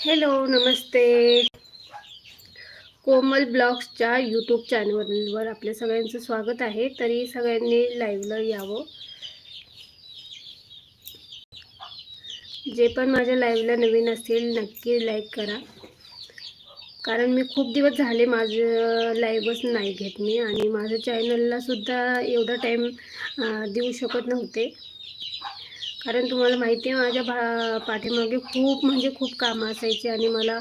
Hello नमस्ते. कोमल ब्लॉग्सच्या YouTube चॅनलवर आपल्या सगळ्यांचं स्वागत आहे. तरी सगळ्यांनी लाईव्हला यावं. जे पण माझ्या लाईव्हला नवीन असतील नक्की लाईक करा. कारण मी खूप दिवस झाले माझं लाईव्हच नाही घेत मी आणि माझ्या चॅनलला सुद्धा एवढा टाईम देऊ शकत नव्हते. कारण तुम्हाला माहिती आहे माझ्या भा पाठीमागे खूप म्हणजे खूप कामं असायची आणि मला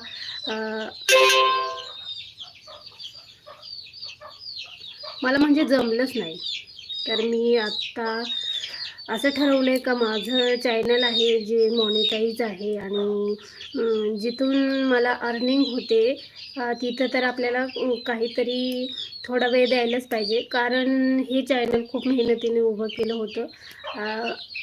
मला म्हणजे जमलंच नाही. तर मी आत्ता असं ठरवलं आहे का माझं चॅनल आहे जे मॉनिटाईज आहे आणि जिथून मला अर्निंग होते तिथं तर आपल्याला काहीतरी थोडा वेळ द्यायलाच पाहिजे. कारण हे चॅनल खूप मेहनतीने उभं केलं होतं.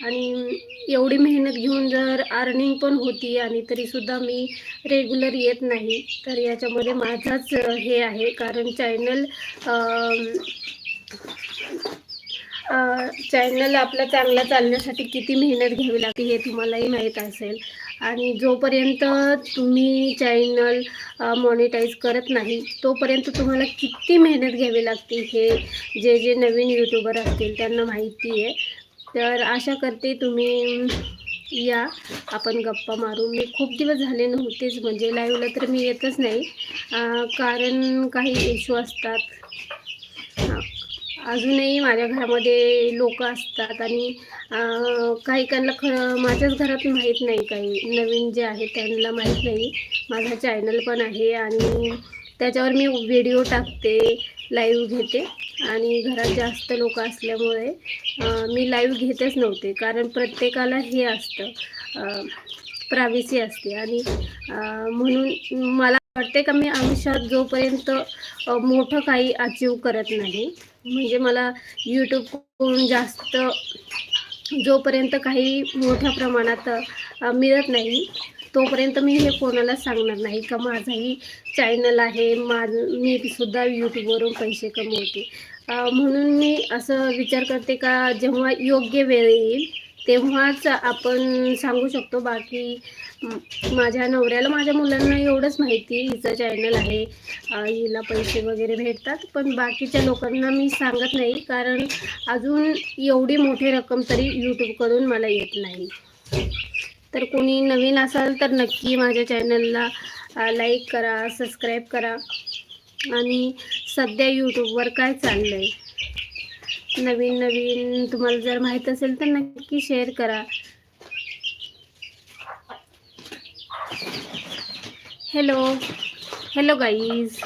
आणि एवढी मेहनत घेऊन जर अर्निंग पण होती आणि तरीसुद्धा मी रेग्युलर येत नाही तर याच्यामध्ये माझाच हे आहे. कारण चॅनल चॅनल आपला चांगला चालण्यासाठी किती मेहनत घ्यावी लागते हे तुम्हालाही माहीत असेल. आणि जोपर्यंत तुम्ही चॅनल मॉनिटाईज करत नाही तोपर्यंत तुम्हाला किती मेहनत घ्यावी लागते हे जे जे नवीन यूट्यूबर असतील त्यांना माहिती आहे. तर आशा करते तुम्ही या. आपण गप्पा मारू. मी खूप दिवस झाले नव्हतेच म्हणजे लाईव्हला तर मी येतच नाही. कारण काही इश्यू असतात. अजूनही माझ्या घरामध्ये लोक असतात आणि काही काहींना खरं माझ्याच घरात माहीत नाही काही. नवीन जे आहे त्यांना माहीत नाही. माझा चॅनल पण आहे आणि त्याच्यावर मी व्हिडिओ टाकते लाईव्ह घेते. आणि घरात जास्त लोक असल्यामुळे मी लाईव्ह घेतच नव्हते. कारण प्रत्येकाला हे असतं प्रायव्हसी असते. आणि म्हणून मला वाटते का मी आयुष्यात जोपर्यंत मोठं काही अचीव करत नाही म्हणजे मला यूट्यूबकडून जास्त जोपर्यंत काही मोठ्या प्रमाणात मिळत नाही तोपर्यंत मी हे कोणालाच सांगणार नाही का माझाही चॅनल आहे माझ मी सुद्धा यूट्यूबवरून पैसे कमवते. म्हणून मी असं विचार करते का जेव्हा योग्य वेळ येईल तेव्हाच आपण सांगू शकतो बाकी माझ्या नवऱ्याला माझ्या मुलांना एवढंच माहिती. हिचं चॅनल आहे. हिला पैसे वगैरे भेटतात. पण बाकीच्या लोकांना मी सांगत नाही. कारण अजून एवढी मोठी रक्कम तरी यूट्यूबकडून मला येत नाही. तर कोणी नवीन असाल तर नक्की माझ्या चॅनलला लाईक करा सबस्क्राईब करा. आणि सध्या यूट्यूबवर काय चाललं आहे नवीन नवीन तुम्हाला जर माहीत असेल तर नक्की शेअर करा. Hello hello guys